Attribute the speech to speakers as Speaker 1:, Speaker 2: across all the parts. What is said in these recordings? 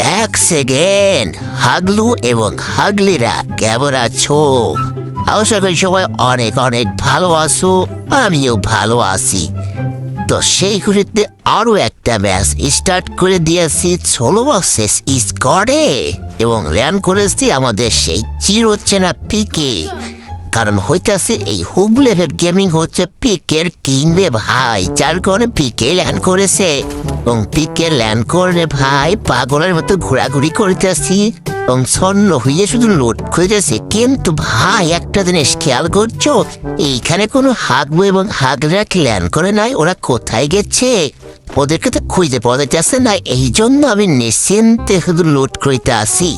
Speaker 1: এক সেকেন্ড। হাগলু এবং হাগলিরা কেমন আছো? আশা করি সবাই অনেক অনেক ভালো আছো, আমিও ভালো আছি। তো সেই ঘুরিতে আরও একটা ম্যাচ স্টার্ট করে দিয়েছি, ষোলো বক্সেস স্কোয়াডে এবং র্যান করেছি আমাদের সেই চির হচ্ছে না পিকে। কারণ হইতাছে এই হুব লেভেল গেমিং হচ্ছে পিকের কিনবে ভাই যার কারণে পিকে ল্যান্ড করেছে এবং পিকে ল্যান্ড করে ভাই পাগলের মতো ঘোরাঘুরি করতেছি এবং স্বর্ণ হইয়ে শুধু লোড খুঁজেছে কিন্তু ভাই একটা জিনিস খেয়াল করছ এইখানে কোনো হাগবো এবং হাগরা ল্যান্ড করে নাই ওরা কোথায় গেছে ওদেরকে তো খুঁজে পাওয়া যাচ্ছে না এই জন্য আমি নিশ্চিন্তে শুধু লোড করতে আসি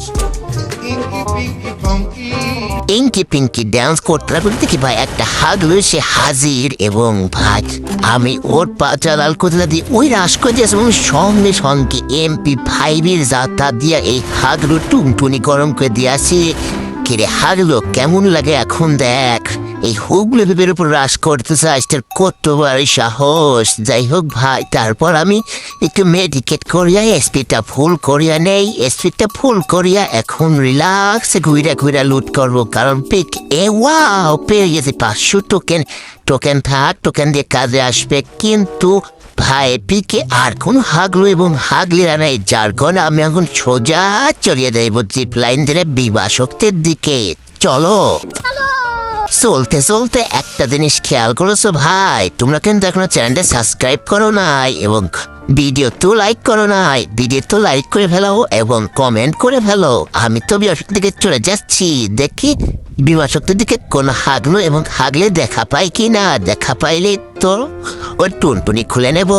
Speaker 1: ইঙ্কি পিঙ্কি ডান্স করতে লাগল। দেখি ভাই, একটা হাগলো সে হাজির এবং ভাই, আমি ওর পাচা লাল করতে দিয়ে ওই রাস করে এবং সঙ্গে সঙ্গে এমপি ফাইভের যাত্রা দিয়া এই হাগলো টুনটুনি গরম করে দিয়ে আসি। কিরে হাগলো কেমন লাগে এখন দেখ। এই হুগলো ভেবের উপর রাস করতে তোর কত বড় সাহস। যাই হোক ভাই, তারপর আমি একটু মেডিকেট করিয়া এসপিটা ফুল করিয়া নেই এসপিটা ফুল করিয়া এখন রিল্যাক্সে ঘুরে ঘুরে লুট করব। কারণ পিক এ ওয়াও পেয়ে গেছে পাঁচশো টোকেন টোকেন থাক টোকেন দিয়ে কাজে আসবে। কিন্তু ভাই পিকে আর কোন হাগলো এবং হাগলিরা নাই, যার কারণে আমি এখন সোজা চলিয়ে দেব জিপ লাইন ধরে বিবাহ শক্তির দিকে। চলো। চলতে চলতে একটা জিনিস খেয়াল করেছ ভাই, তোমরা কিন্তু এখনও চ্যানেলটা সাবস্ক্রাইব করো নাই এবং ভিডিও তো লাইক করো নাই ভিডিও তো লাইক করে ফেলো এবং কমেন্ট করে ফেলো। আমি তো বিবাসক্তির দিকে চলে যাচ্ছি, দেখি বিবাসক্তির দিকে কোন হাগলো এবং হাগলে দেখা পাই কি না দেখা পাইলে তো ওই টুনটুনি খুলে নেব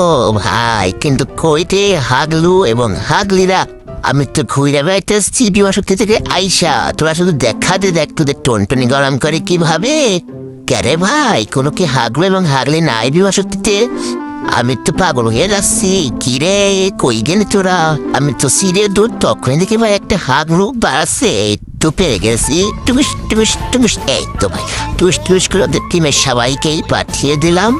Speaker 1: ভাই, কিন্তু কইতে হাগলু এবং হাগলিরা আমি তো ঘুরে বেড়াইতে এসেছি বিমা শক্তি থেকে। আইসা তোরা শুধু দেখা দে, দেখ তোদের টনটনি গরম করে কীভাবে? ক্যারে ভাই, কোনো কি হাগলো এবং হাগলে নাই বিবাহ শক্তিতে আমি তো পাগল হয়ে যাচ্ছি। কি রে, কই গেলে তোরা? আমি তো সিরে দূর তখন দেখি ভাই একটা হাগলু বাড়াচ্ছে। তো পেয়ে গেছি। টুস টুস টুস এই তো ভাই। টুস টুস করে ওদের টিমের সবাইকেই পাঠিয়ে দিলাম।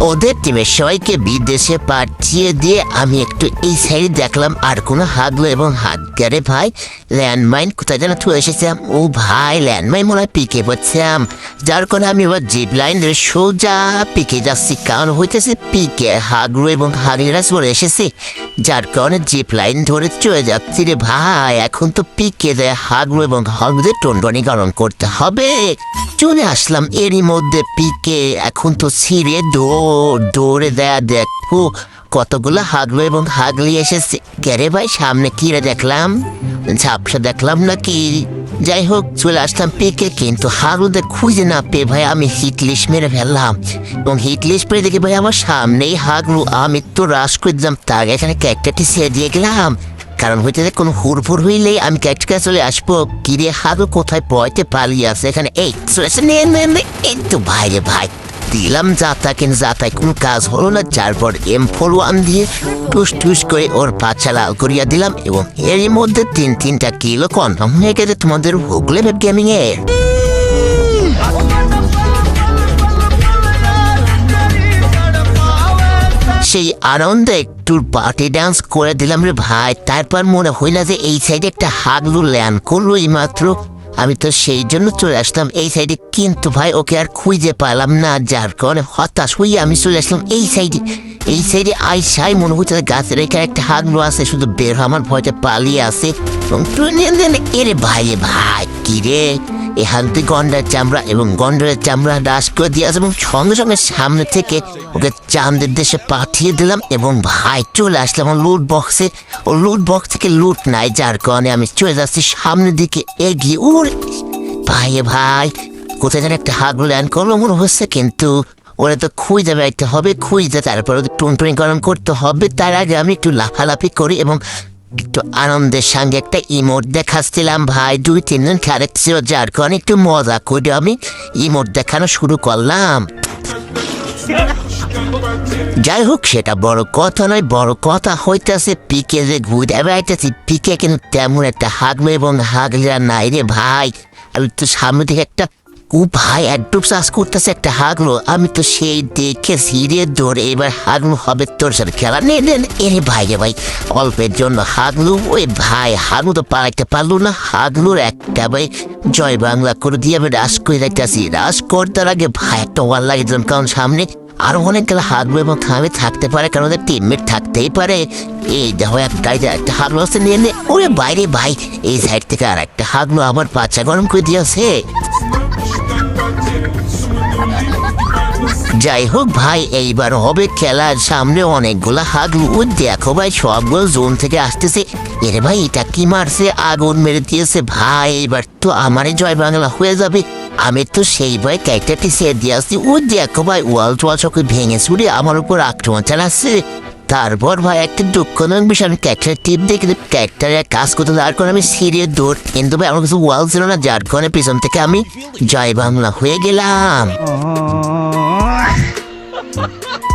Speaker 1: ওদের টিমের সবাইকে বিদেশে পাঠিয়ে দিয়ে আমি একটু এই সাইড দেখলাম আর কোনো হাগলো এবং হাত গেড়ে ভাই ল্যান্ডমাইন কোথায় যেন থুয়ে এসেছিলাম ও ভাই ল্যান্ডমাইন মনে হয় পিকে পড়ছিলাম যার কারণে আমি এবার জিপ লাইন ধরে সোজা পিকে যাচ্ছি কারণ হইতেছে পিকে হাগলো এবং হাগলিরা চলে এসেছে যার কারণে জিপ লাইন ধরে চলে যাচ্ছি রে ভাই এখন তো পিকে দেয় হাগলো এবং টন্ডনি গরম করতে হবে চলে আসলাম এরই মধ্যে পিকে এখন তো ছিঁড়ে দৌড় দৌড়ে দেয়া দেখো কতগুলো হাগলো এবং হাগলি এসেছে। কেরে ভাই, সামনে কিরে দেখলাম? ঝাপসা দেখলাম নাকি? যাই হোক, চলে আসলাম পিকে, কিন্তু হাগলুদের খুঁজে না পেয়ে ভাই আমি হিট লিস্ট মেরে ফেললাম। এবং হিট লিস্ট পেয়ে দেখি ভাই আমার সামনেই হাগলু। আমি তো রাস করে দিলাম, তার এখানে ক্যারেক্টারটি ছেড়ে দিয়ে গেলাম। কারণ হইতে কোনো হুড়ফুর হইলেই আমি ক্যাটকা চলে আসব। কিরে হাগু কোথায় পয়তে পালিয়ে আছে? এখানে, এই, চলে আসে এই তো ভাইরে ভাই। দিলাম যা যাতা যা যাতায় কোনো কাজ হলো না। যারপর এম ফোর ওয়ান দিয়ে টুস টুস করে ওর পাছা লাল করিয়া দিলাম এবং এরই মধ্যে তিন তিনটা কিলো কনফার্ম হয়ে গেছে তোমাদের হুগলে গেমিং এর সেই আনন্দে একটু পার্টি ডান্স করে দিলাম রে ভাই। তারপর মনে হইল যে এই সাইডে একটা হাগলু ল্যান্ড করল এই মাত্র। আমি তো সেই জন্য চলে আসলাম এই সাইডে, কিন্তু ভাই, ওকে আর খুঁজে পেলাম না, যার কারণে হতাশ হয়ে আমি চলে আসলাম এই সাইডে। এই সাইডে আই সাই মনে হচ্ছে গাছের এখানে একটা হাগলো আছে, শুধু বের হওয়ার ভয়টা পালিয়ে আছে। এরে ভাই ভাই, কি রে? এখান থেকে গন্ডার চামড়া এবং গন্ডারের চামড়া ডাস করে দিয়ে এবং সঙ্গে সঙ্গে সামনে থেকে ওকে চাঁদের দেশে পাঠিয়ে দিলাম এবং ভাই চলে আসলাম লুট বক্সে ও লুট বক্স থেকে লুট নাই, যার কারণে আমি চলে যাচ্ছি সামনের দিকে এগিয়ে। উড় ভাই ভাই, কোথায় যেন একটা হাগলো ল্যান্ড করল মনে হচ্ছে, কিন্তু ওরা তো খুঁজে বেড়াইতে হবে খুঁজতে তারপর টুনটুনি গরম করতে হবে। তার আগে আমি একটু লাফালাফি করি এবং একটু আনন্দের সঙ্গে একটা ইমোট দেখাচ্ছিলাম ভাই। দুই তিনজন ক্যারেক্ট ছিল যার কারণে একটু মজা করে আমি ইমোট দেখানো শুরু করলাম। যাই হোক, সেটা বড় কথা নয়, বড় কথা হইতেছে পিকে যে ঘুরে বেড়াইতেছি। পিকে কিন্তু তেমন একটা হাগলো এবং হাগলিরা নাই রে ভাই। আমি তো সামনে থেকে একটা ও ভাই একটু চাষ করতেছে একটা হাগলো। আমি তো সেই দেখে সিরিয়ে দৌড়ে এবার হাগলু হবে তোর সাথে খেলা। নে নে নে। এরে ভাই রে ভাই, অল্পের জন্য হাগলু। ওই ভাই হাগলু তো পালাইতে পারল না। হাগলুর একটা ভাই জয় বাংলা করে দিয়ে আমি রাস করে রাখতেছি রাস করতে আগে ভাই একটা ওয়াল লাগিয়ে দিলাম, কারণ সামনে আরও অনেক গেলে হাগলু এবং থামে থাকতে পারে, কারণ ওদের টিমমেট থাকতেই পারে। এই দেখো এই একটা হাগলু আছে। নিয়ে নে। ওরে বাইরে ভাই, এই সাইড থেকে আর একটা হাগলু আবার বাচ্চা গরম করে দিয়েছে। যাই হোক ভাই, এইবার হবে খেলার সামনে অনেকগুলো হাগলু। দেখো ভাই, সবগুলো জোন থেকে আসতেছে। এরে ভাই, এটা কি মারছে? আগুন মেরে দিয়েছে। ভাই এবার তো আমারই জয় বাংলা হয়ে যাবে। আমি তো সেই ভয় ক্যারেক্টারটি সেট দিয়ে আসছি। ও দেখো ভাই, ওয়াল টোয়াল চোখে ভেঙে চুড়ে আমার উপর আক্রমণ চালাচ্ছে। তারপর ভাই, একটা দুঃখজনক বিষয় আমি ক্যারেক্টার টিপ দিয়ে কিন্তু কাজ করতে যার কারণে আমি সিরিয়াস দৌড়। কিন্তু ভাই, আমার কাছে ওয়াল ছিল না, যার কারণে পিছন থেকে আমি জয় বাংলা হয়ে গেলাম। Ha ha ha!